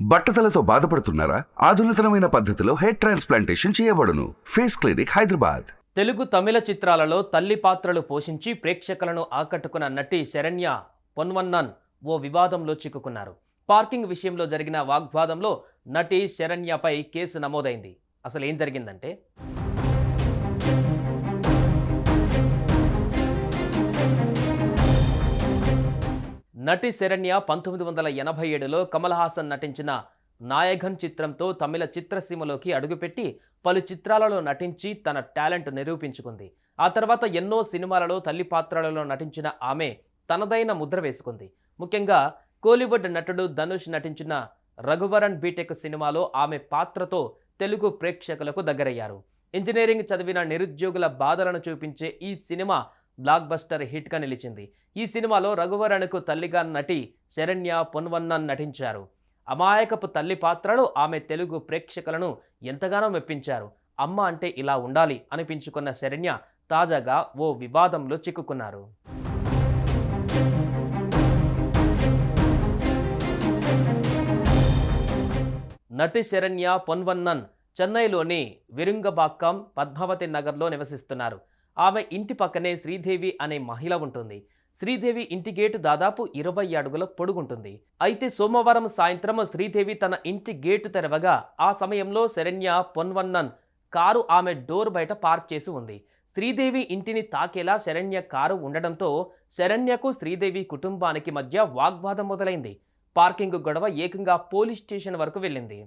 బట్టతలతో బాధపడుతున్నారా? ఆధునితనమైన పద్ధతిలో హెయిర్ ట్రాన్స్ప్లాంటేషన్ చేయబడును. Face clinic Hyderabad. Telugu Tamil చిత్రాలలో తల్లి పాత్రలు పోషించి ప్రేక్షకులను ఆకట్టుకున్న నటి శరణ్య పొన్వన్నన్ ఓ వివాదంలో చిక్కుకున్నారు. పార్కింగ్ విషయంలో జరిగిన వాగ్వాదంలో నటి శరణ్యపై కేసు నమోదైంది. అసలు ఏం జరిగిందంటే నటి శరణ్య పంతొమ్మిది వందల ఎనభై ఏడులో కమల్ హాసన్ నటించిన నాయగన్ చిత్రంతో తమిళ చిత్రసీమలోకి అడుగుపెట్టి పలు చిత్రాలలో నటించి తన టాలెంట్ నిరూపించుకుంది. ఆ తర్వాత ఎన్నో సినిమాలలో తల్లి పాత్రలలో నటించిన ఆమె తనదైన ముద్ర వేసుకుంది. ముఖ్యంగా కోలీవుడ్ నటుడు ధనుష్ నటించిన రఘువరన్ బీటెక్ సినిమాలో ఆమె పాత్రతో తెలుగు ప్రేక్షకులకు దగ్గరయ్యారు. ఇంజనీరింగ్ చదివిన నిరుద్యోగుల బాధలను చూపించే ఈ సినిమా బ్లాక్ బస్టర్ హిట్గా నిలిచింది. ఈ సినిమాలో రఘువరణకు తల్లిగా నటి శరణ్య పొన్వన్నన్ నటించారు. అమాయకపు తల్లి పాత్రలో ఆమె తెలుగు ప్రేక్షకులను ఎంతగానో మెప్పించారు. అమ్మ అంటే ఇలా ఉండాలి అనిపించుకున్న శరణ్య తాజాగా ఓ వివాదంలో చిక్కుకున్నారు. నటి శరణ్య పొన్వన్నన్ చెన్నైలోని విరుంగబాక్కం పద్మావతి నగర్లో నివసిస్తున్నారు. ఆమె ఇంటి పక్కనే శ్రీదేవి అనే మహిళ ఉంటుంది. శ్రీదేవి ఇంటి గేటు దాదాపు ఇరవై అడుగుల పొడుగుంటుంది. అయితే సోమవారం సాయంత్రం శ్రీదేవి తన ఇంటి గేటు తెరవగా ఆ సమయంలో శరణ్య పొన్వన్నన్ కారు ఆమె డోర్ బయట పార్క్ చేసి ఉంది. శ్రీదేవి ఇంటిని తాకేలా శరణ్య కారు ఉండడంతో శరణ్యకు శ్రీదేవి కుటుంబానికి మధ్య వాగ్వాదం మొదలైంది. పార్కింగ్ గొడవ ఏకంగా పోలీస్ స్టేషన్ వరకు వెళ్ళింది.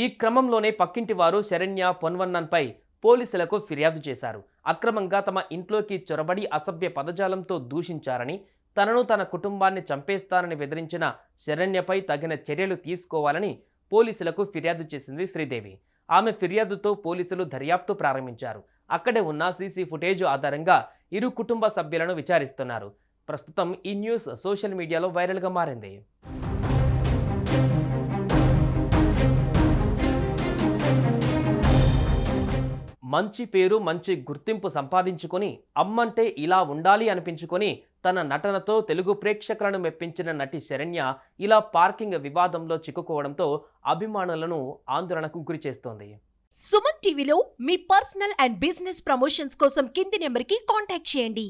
ఈ క్రమంలోనే పక్కింటి వారు శరణ్య పొన్వన్నన్పై పోలీసులకు ఫిర్యాదు చేశారు. అక్రమంగా తమ ఇంట్లోకి చొరబడి అసభ్య పదజాలంతో దూషించారని తనను తన కుటుంబాన్ని చంపేస్తానని బెదిరించిన శరణ్యపై తగిన చర్యలు తీసుకోవాలని పోలీసులకు ఫిర్యాదు చేసింది శ్రీదేవి. ఆమె ఫిర్యాదుతో పోలీసులు దర్యాప్తు ప్రారంభించారు. అక్కడే ఉన్న సీసీ ఫుటేజ్ ఆధారంగా ఇరు కుటుంబ సభ్యులను విచారిస్తున్నారు. ప్రస్తుతం ఈ న్యూస్ సోషల్ మీడియాలో వైరల్గా మారింది. మంచి పేరు మంచి గుర్తింపు సంపాదించుకొని అమ్మంటే ఇలా ఉండాలి అనిపించుకొని తన నటనతో తెలుగు ప్రేక్షకులను మెప్పించిన నటి శరణ్య ఇలా పార్కింగ్ వివాదంలో చిక్కుకోవడంతో అభిమానులను ఆందోళనకు గురిచేస్తోంది సుమన్ టీవీలో మీ పర్సనల్ అండ్ బిజినెస్ ప్రమోషన్స్ కోసం కింది నెంబర్కి కాంటాక్ట్ చేయండి.